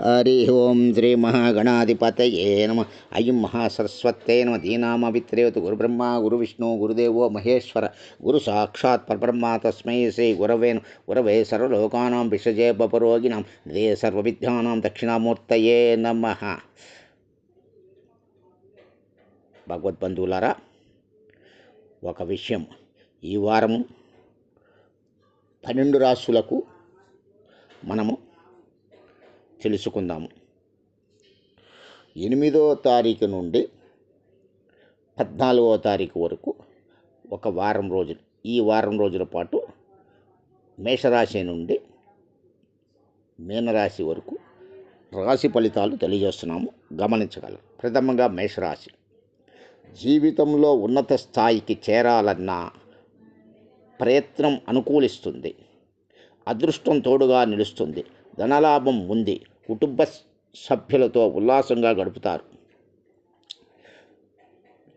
హరి ఓం శ్రీ మహాగణాధిపతయే నమ. అయం మహాసరస్వత్తే నమ. దీనామవిత్రేవతు గురుబ్రహ్మ గురు విష్ణు గురుదేవో మహేశ్వర. గురు సాక్షాత్ పరబ్రహ్మ తస్మై శ్రీ గురవేను గురవే సర్వలోకానాం విషజే బపరోగిణాం దే సర్వవిద్యానాం దక్షిణామూర్తయే నమ. భగవద్బంధువులారా ఒక విషయం. ఈ వారము పన్నెండు రాసులకు మనము తెలుసుకుందాము. ఎనిమిదో తారీఖు నుండి పద్నాలుగో తారీఖు వరకు ఒక వారం రోజులు ఈ వారం రోజుల పాటు మేషరాశి నుండి మీనరాశి వరకు రాశి ఫలితాలు తెలియజేస్తున్నాము. గమనించగలరు ప్రథమంగా మేషరాశి. జీవితంలో ఉన్నత స్థాయికి చేరాలన్న ప్రయత్నం అనుకూలిస్తుంది. అదృష్టం తోడుగా నిలుస్తుంది. ధనలాభం ఉంది. కుటుంబ సభ్యులతో ఉల్లాసంగా గడుపుతారు.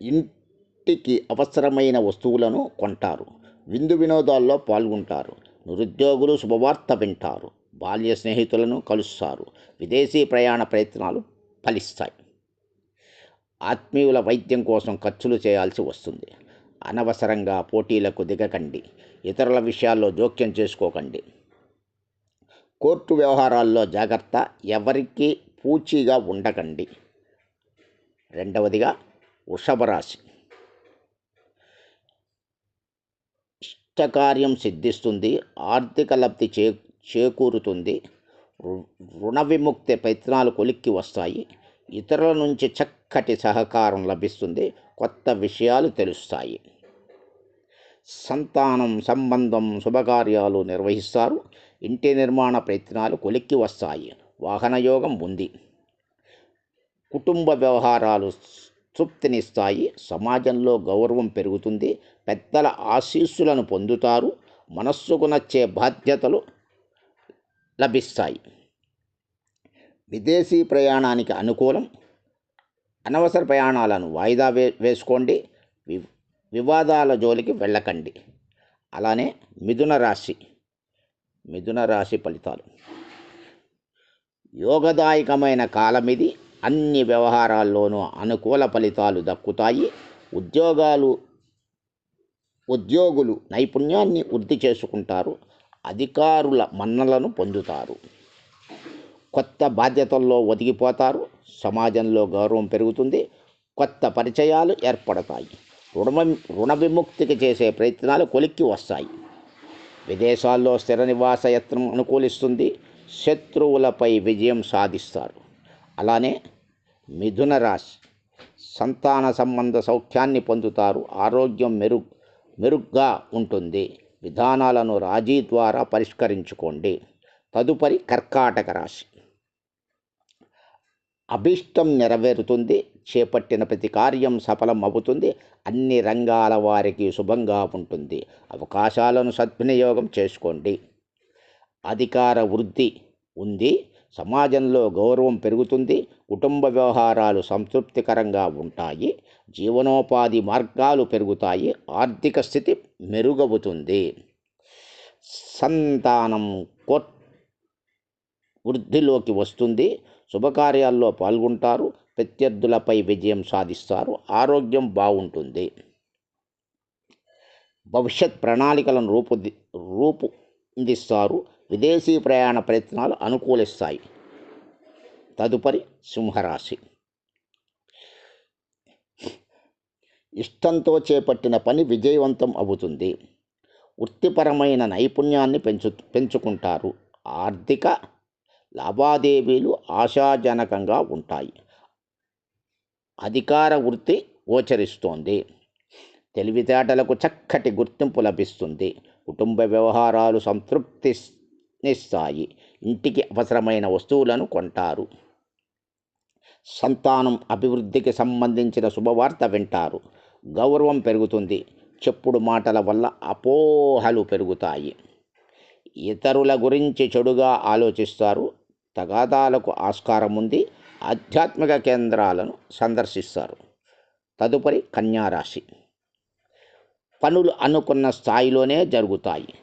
ఇంటికి అవసరమైన వస్తువులను కొంటారు. విందు వినోదాల్లో పాల్గొంటారు. నిరుద్యోగులు శుభవార్త వింటారు. బాల్య స్నేహితులను కలుస్తారు. విదేశీ ప్రయాణ ప్రయత్నాలు ఫలిస్తాయి. ఆత్మీయుల వైద్యం కోసం ఖర్చులు చేయాల్సి వస్తుంది. అనవసరంగా పోటీలకు దిగకండి. ఇతరుల విషయాల్లో జోక్యం చేసుకోకండి. కోర్టు వ్యవహారాల్లో జాగ్రత్త ఎవరికీ పూచీగా ఉండకండి. రెండవదిగా వృషభరాశి. ఇష్టకార్యం సిద్ధిస్తుంది ఆర్థిక లబ్ధి చే చేకూరుతుంది రుణ విముక్తి ప్రయత్నాలు కొలిక్కి వస్తాయి ఇతరుల నుంచి చక్కటి సహకారం లభిస్తుంది కొత్త విషయాలు తెలుస్తాయి. సంతానం సంబంధం శుభకార్యాలు నిర్వహిస్తారు ఇంటి నిర్మాణ ప్రయత్నాలు కొలిక్కి వస్తాయి. వాహనయోగం ఉంది. కుటుంబ వ్యవహారాలు తృప్తినిస్తాయి. సమాజంలో గౌరవం పెరుగుతుంది. పెద్దల ఆశీస్సులను పొందుతారు. మనస్సుకు నచ్చే బాధ్యతలు లభిస్తాయి. విదేశీ ప్రయాణానికి అనుకూలం. అనవసర ప్రయాణాలను వాయిదా వే వేసుకోండి. వి వివాదాల జోలికి వెళ్ళకండి. అలానే మిథున రాశి. మిథున రాశి ఫలితాలు. యోగదాయకమైన కాలం ఇది. అన్ని వ్యవహారాల్లోనూ అనుకూల ఫలితాలు దక్కుతాయి. ఉద్యోగాలు ఉద్యోగులు నైపుణ్యాన్ని వృద్ధి చేసుకుంటారు. అధికారుల మన్నలను పొందుతారు. కొత్త బాధ్యతల్లో ఒదిగిపోతారు. సమాజంలో గౌరవం పెరుగుతుంది. కొత్త పరిచయాలు ఏర్పడతాయి. రుణ రుణ విముక్తికి చేసే ప్రయత్నాలు కొలిక్కి వస్తాయి. విదేశాల్లో స్థిర నివాస యత్నం అనుకూలిస్తుంది. శత్రువులపై విజయం సాధిస్తారు. అలానే మిథున రాశి సంతాన సంబంధ సౌఖ్యాన్ని పొందుతారు. ఆరోగ్యం మెరు మెరుగ్గా ఉంటుంది. విధానాలను రాజీ ద్వారా పరిష్కరించుకోండి. తదుపరి కర్కాటక రాశి. అభిష్టం నెరవేరుతుంది. చేపట్టిన ప్రతి కార్యం సఫలం అవుతుంది. అన్ని రంగాల వారికి శుభంగా ఉంటుంది. అవకాశాలను సద్వినియోగం చేసుకోండి. అధికార వృద్ధి ఉంది. సమాజంలో గౌరవం పెరుగుతుంది. కుటుంబ వ్యవహారాలు సంతృప్తికరంగా ఉంటాయి. జీవనోపాధి మార్గాలు పెరుగుతాయి. ఆర్థిక స్థితి మెరుగవుతుంది. సంతానం కోట్ వృద్ధిలోకి వస్తుంది. శుభకార్యాల్లో పాల్గొంటారు. ప్రత్యర్థులపై విజయం సాధిస్తారు. ఆరోగ్యం బాగుంటుంది. భవిష్యత్ ప్రణాళికలను రూపు రూపొందిస్తారు విదేశీ ప్రయాణ ప్రయత్నాలు అనుకూలిస్తాయి. తదుపరి సింహరాశి. ఇష్టంతో చేపట్టిన పని విజయవంతం అవుతుంది. వృత్తిపరమైన నైపుణ్యాన్ని పెంచు పెంచుకుంటారు. ఆర్థిక లావాదేవీలు ఆశాజనకంగా ఉంటాయి. అధికార వృత్తి గోచరిస్తోంది. తెలివితేటలకు చక్కటి గుర్తింపు లభిస్తుంది. కుటుంబ వ్యవహారాలు సంతృప్తినిస్తాయి ఇంటికి అవసరమైన వస్తువులను కొంటారు. సంతానం అభివృద్ధికి సంబంధించిన శుభవార్త వింటారు. గౌరవం పెరుగుతుంది. చెప్పుడు మాటల వల్ల అపోహలు పెరుగుతాయి. ఇతరుల గురించి చెడుగా ఆలోచిస్తారు. తగాదాలకు ఆస్కారం ఉంది. ఆధ్యాత్మిక కేంద్రాలను సందర్శిస్తారు. తదుపరి కన్యారాశి. పనులు అనుకున్న స్థాయిలోనే జరుగుతాయి.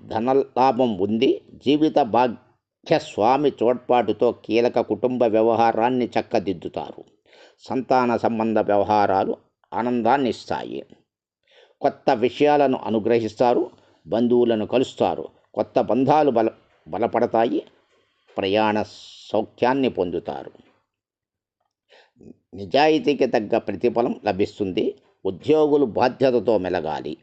ధనలాభం ఉంది. జీవిత భాగ్యస్వామి తోడ్పాటుతో కీలక కుటుంబ వ్యవహారాన్ని చక్కదిద్దుతారు. సంతాన సంబంధ వ్యవహారాలు ఆనందాన్ని ఇస్తాయి కొత్త విషయాలను అనుగ్రహిస్తారు. బంధువులను కలుస్తారు. కొత్త బంధాలు బల బలపడతాయి. ప్రయాణ సౌఖ్యాన్ని పొందుతారు. నిజాయితీకి తగ్గ ప్రతిఫలం లభిస్తుంది. ఉద్యోగులు బాధ్యతతో మెలగాలి.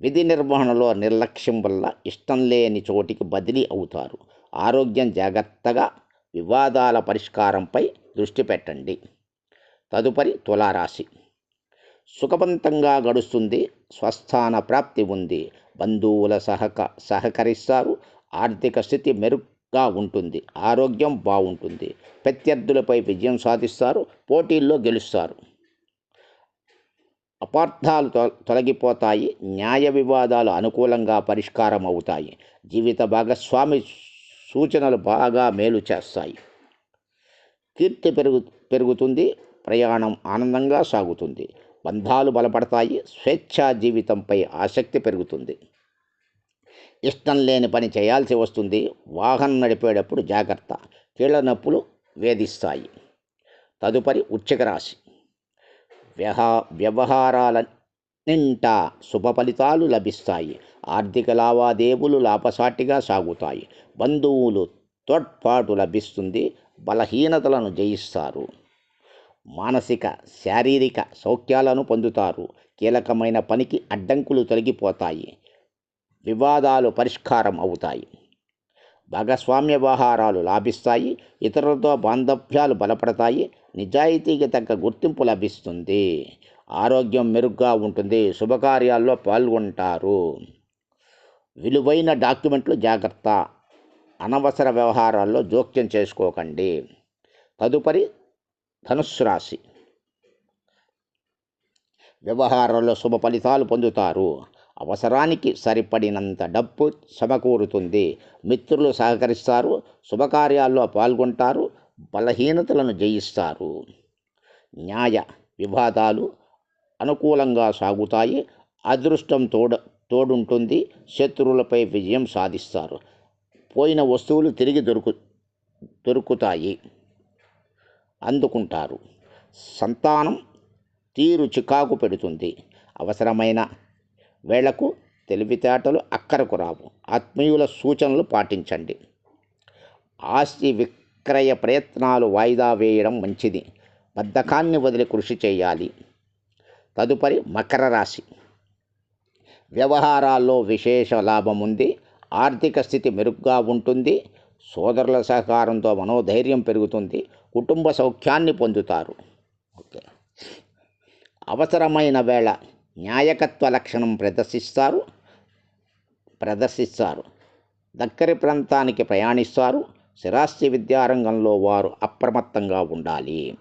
విధి నిర్వహణలో నిర్లక్ష్యం వల్ల ఇష్టం లేని చోటికి బదిలీ అవుతారు. ఆరోగ్యం జాగ్రత్తగా వివాదాల పరిష్కారంపై దృష్టి పెట్టండి. తదుపరి తులారాశి. సుఖవంతంగా గడుస్తుంది. స్వస్థాన ప్రాప్తి ఉంది. బంధువుల సహక సహకరిస్తారు. ఆర్థిక స్థితి గా ఉంటుంది. ఆరోగ్యం బాగుంటుంది. ప్రత్యర్థులపై విజయం సాధిస్తారు. పోటీల్లో గెలుస్తారు. అపార్థాలు తొలగిపోతాయి. న్యాయ వివాదాలు అనుకూలంగా పరిష్కారం అవుతాయి. జీవిత భాగస్వామి సూచనలు బాగా మేలు చేస్తాయి. కీర్తి పెరుగు పెరుగుతుంది. ప్రయాణం ఆనందంగా సాగుతుంది. బంధాలు బలపడతాయి. స్వేచ్ఛా జీవితంపై ఆసక్తి పెరుగుతుంది. ఇష్టం లేని పని చేయాల్సి వస్తుంది. వాహనం నడిపేటప్పుడు జాగ్రత్త. కీళ్ళ నొప్పులు వేధిస్తాయి. తదుపరి వృశ్చిక రాశి. వ్యహా వ్యవహారాల నింటా శుభ ఫలితాలు లభిస్తాయి. ఆర్థిక లావాదేవీలు లాభసాటిగా సాగుతాయి. బంధువులు తోడ్పాటు లభిస్తుంది. బలహీనతలను జయిస్తారు. మానసిక శారీరక సౌఖ్యాలను పొందుతారు. కీలకమైన పనికి అడ్డంకులు తొలగిపోతాయి. వివాదాలు పరిష్కారం అవుతాయి. భాగస్వామ్య వ్యవహారాలు లాభిస్తాయి ఇతరులతో బాంధవ్యాలు బలపడతాయి నిజాయితీకి తగ్గ గుర్తింపు లభిస్తుంది ఆరోగ్యం మెరుగ్గా ఉంటుంది శుభకార్యాల్లో పాల్గొంటారు. విలువైన డాక్యుమెంట్లు జాగ్రత్త అనవసర వ్యవహారాల్లో జోక్యం చేసుకోకండి. తదుపరి ధనుస్సు రాశి. వ్యవహారాల్లో శుభ ఫలితాలు పొందుతారు. అవసరానికి సరిపడినంత డబ్బు సమకూరుతుంది. మిత్రులు సహకరిస్తారు శుభకార్యాల్లో పాల్గొంటారు బలహీనతలను జయిస్తారు. న్యాయ వివాదాలు అనుకూలంగా సాగుతాయి అదృష్టం తోడ తోడుంటుంది శత్రువులపై విజయం సాధిస్తారు. పోయిన వస్తువులు తిరిగి దొరుకు దొరుకుతాయి అందుకుంటారు. సంతానం తీరు చికాకు పెడుతుంది. అవసరమైన వేళకు తెలివితేటలు అక్కరకు రావు. ఆత్మీయుల సూచనలు పాటించండి. ఆస్తి విక్రయ ప్రయత్నాలు వాయిదా వేయడం మంచిది. బద్ధకాన్ని వదిలి కృషి చేయాలి. తదుపరి మకర రాశి. వ్యవహారాల్లో విశేష లాభం ఉంది. ఆర్థిక స్థితి మెరుగ్గా ఉంటుంది. సోదరుల సహకారంతో మనోధైర్యం పెరుగుతుంది. కుటుంబ సౌఖ్యాన్ని పొందుతారు. ఓకే. అవసరమైన వేళ. న్యాయకత్వ లక్షణం ప్రదర్శిస్తారు. ప్రదర్శిస్తారు. దక్కరి ప్రాంతానికి ప్రయాణిస్తారు. స్థిరాస్తి విద్యారంగంలో వారు అప్రమత్తంగా ఉండాలి.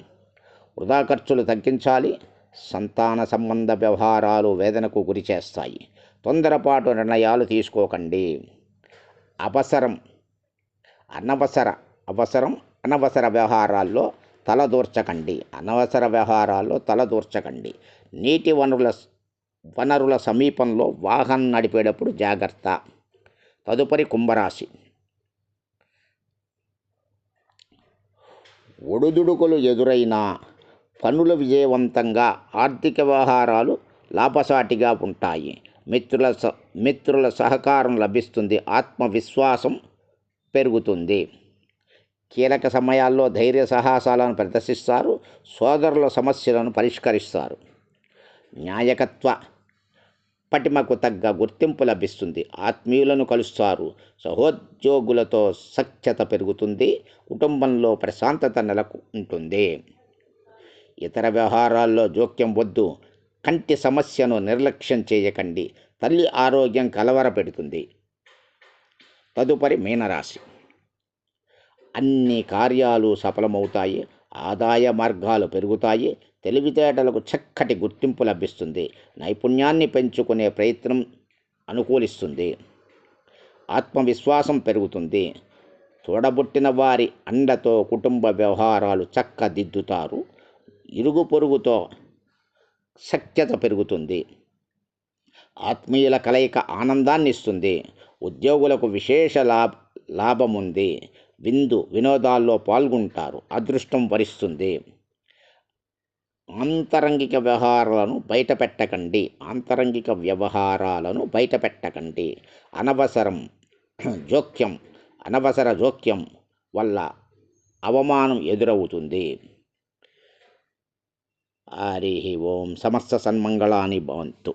వృధా ఖర్చులు తగ్గించాలి. సంతాన సంబంధ వ్యవహారాలు వేదనకు గురి చేస్తాయి. తొందరపాటు నిర్ణయాలు తీసుకోకండి. అవసరం. అనవసర అవసరం. అనవసర వ్యవహారాల్లో తలదూర్చకండి. అనవసర వ్యవహారాల్లో తలదూర్చకండి. నీటి వనరుల వనరుల సమీపంలో వాహనం నడిపేటప్పుడు జాగ్రత్త. తదుపరి కుంభరాశి. ఒడుదుడుకులు ఎదురైనా పనులు విజయవంతంగా ఆర్థిక వ్యవహారాలు లాభసాటిగా ఉంటాయి. మిత్రుల స మిత్రుల సహకారం లభిస్తుంది. ఆత్మవిశ్వాసం పెరుగుతుంది. కీలక సమయాల్లో ధైర్య సాహసాలను ప్రదర్శిస్తారు. సోదరుల సమస్యలను పరిష్కరిస్తారు. న్యాయకత్వ పటిమకు తగ్గ గుర్తింపు లభిస్తుంది. ఆత్మీయులను కలుస్తారు. సహోద్యోగులతో సఖ్యత పెరుగుతుంది. కుటుంబంలో ప్రశాంతత నెలకొంటుంది. ఇతర వ్యవహారాల్లో జోక్యం వద్దు. కంటి సమస్యను నిర్లక్ష్యం చేయకండి. తల్లి ఆరోగ్యం కలవరపెడుతుంది. తదుపరి మీనరాశి. అన్ని కార్యాలు సఫలమవుతాయి. ఆదాయ మార్గాలు పెరుగుతాయి. తెలివితేటలకు చక్కటి గుర్తింపు లభిస్తుంది. నైపుణ్యాన్ని పెంచుకునే ప్రయత్నం అనుకూలిస్తుంది. ఆత్మవిశ్వాసం పెరుగుతుంది. తోడబుట్టిన వారి అండతో కుటుంబ వ్యవహారాలు చక్కదిద్దుతారు. ఇరుగు పొరుగుతో సఖ్యత పెరుగుతుంది. ఆత్మీయుల కలయిక ఆనందాన్ని ఇస్తుంది. ఉద్యోగులకు విశేష లాభ లాభం ఉంది విందు వినోదాల్లో పాల్గొంటారు. అదృష్టం వరిస్తుంది. ఆంతరంగిక వ్యవహారాలను బయట పెట్టకండి ఆంతరంగిక వ్యవహారాలను బయట పెట్టకండి అనవసరం జోక్యం అనవసర జోక్యం వల్ల అవమానం ఎదురవుతుంది. హరి ఓం సమస్త సన్మంగళాని భవంతు.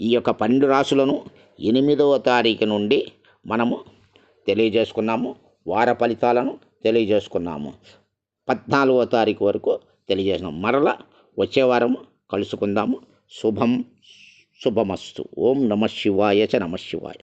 ఈ యొక్క పన్నెండు రాశులను ఎనిమిదవ తారీఖు నుండి మనము తెలియజేసుకున్నాము. వార ఫలితాలను తెలియజేసుకున్నాము. పద్నాలుగవ తారీఖు వరకు తెలియజేసినాం మరల వచ్చే వారం కలుసుకుందాము. శుభం శుభమస్తు. ఓం నమ శివాయ చ నమ శివాయ.